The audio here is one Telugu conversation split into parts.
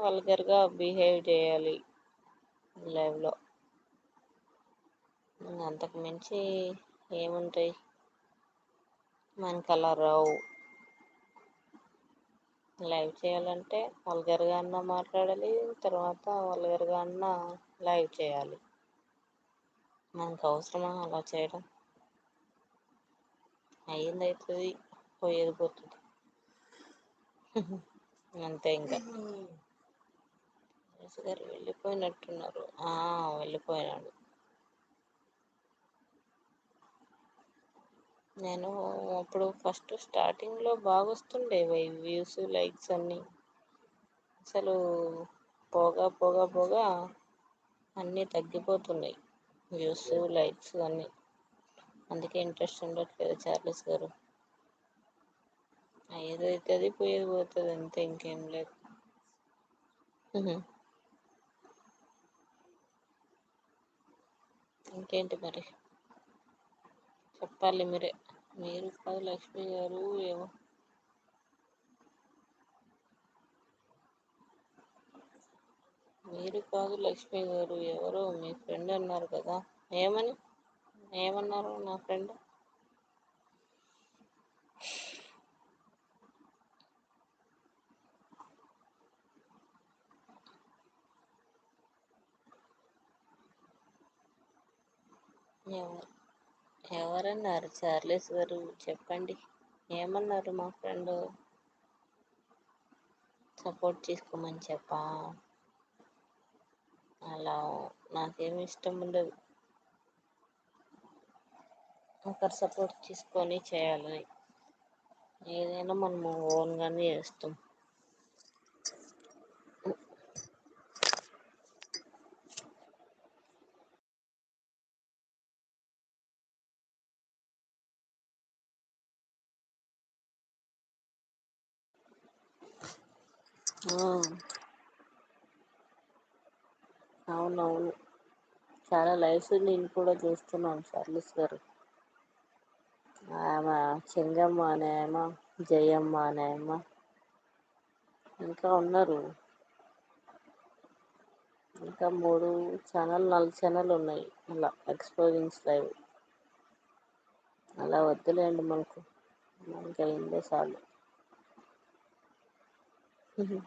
వల్గర్గా బిహేవ్ చేయాలి లైవ్లో. అంతకు మించి ఏముంటాయి? మనకు అలా రావు. లైవ్ చేయాలంటే వల్గర్గా అన్న మాట్లాడాలి తర్వాత వల్గర్గా అన్న లైవ్ చేయాలి. మనకు అవసరమా అలా చేయడం? అయ్యింది అవుతుంది పోయేది పోతుంది. అంతే ఇంకా. సురేష్ గారు వెళ్ళిపోయినట్టున్నారు. ఆ, వెళ్ళిపోయినాడు. నేను అప్పుడు ఫస్ట్ స్టార్టింగ్లో బాగా వస్తుండేవి వ్యూస్ లైక్స్ అన్నీ. అసలు పోగా పోగా పోగా అన్నీ తగ్గిపోతున్నాయి. వ్యూస్ లైక్స్ అన్నీ. అందుకే ఇంట్రెస్ట్ ఉండట్లేదు చార్లెస్ గారు. అయ్యేది అది పోయేది పోతుంది అంతే ఇంకేం లేదు. ఇంకేంటి మరి? చెప్పాలి మీరే. మీరు కాదు లక్ష్మి గారు ఏమో. మీరు కాదు లక్ష్మి గారు ఎవరో మీ ఫ్రెండ్ అన్నారు కదా. ఏమని? ఏమన్నారు నా ఫ్రెండ్? ఎవరన్నారు? చార్లెస్ గారు చెప్పండి. ఏమన్నారు మా ఫ్రెండ్? సపోర్ట్ చేసుకోమని చెప్పా? అలా నాకేమి ఇష్టం ఉండదు. ఒకరు సపోర్ట్ తీసుకొని చేయాలని. ఏదైనా మనము ఓన్గానే చేస్తాం. అవునవును. చాలా లైవ్స్ నేను కూడా చూస్తున్నాను చార్లెస్ గారు. ఆమె చెంగమ్మ అనే ఆమె జయమ్మ అనే ఆమె. ఇంకా ఉన్నారు. ఇంకా మూడు ఛానల్ నాలుగు ఛానల్ ఉన్నాయి. అలా ఎక్స్పోజింగ్స్ లైవ్. అలా వద్దులేండి మనకు. మనకి అయిందే చాలు Mm-hmm.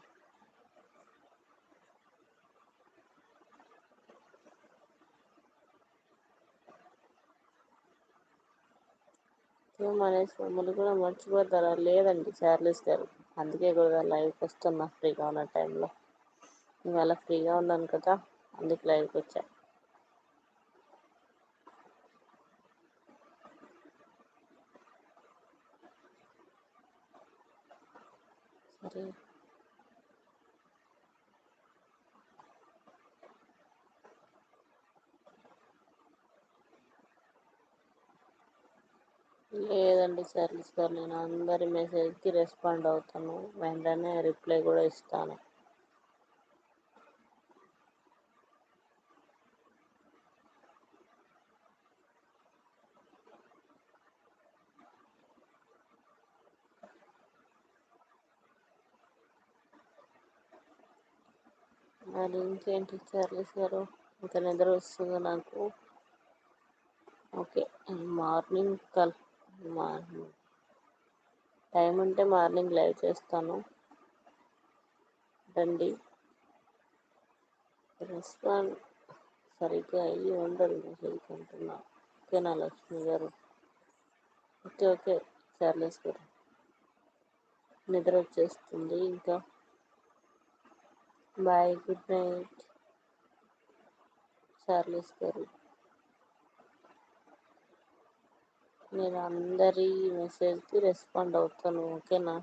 అనేసి మమ్మల్ని కూడా మర్చిపోతారా? లేదండి చార్లెస్ గారు. అందుకే కూడా లైవ్కి వస్తున్నా ఫ్రీగా ఉన్న టైంలో. ఇవాళ ఫ్రీగా ఉన్నాను కదా అందుకు లైవ్కి వచ్చా. సరే. లేదండి చార్లెస్ గారు నేను అందరి మెసేజ్కి రెస్పాండ్ అవుతాను. వెంటనే రిప్లై కూడా ఇస్తాను. మరి ఇంకేంటి చార్లెస్ గారు ఇంకా నిద్ర వస్తుంది నాకు. ఓకే మార్నింగ్ కల్ మార్నింగ్. టైం ఉంటే మార్నింగ్ లైవ్ చేస్తాను. రండి. రెస్పాండ్ సరిగ్గా అయ్యి ఉండదు మెసేజ్ అంటున్నా. ఓకేనా లక్ష్మి గారు? Okay okay. చార్లెస్ గారు. నిద్ర వచ్చేస్తుంది ఇంకా. Bye good night. చార్లెస్ గారు. నేను అందరి మెసేజ్కి రెస్పాండ్ అవుతాను ఓకేనా?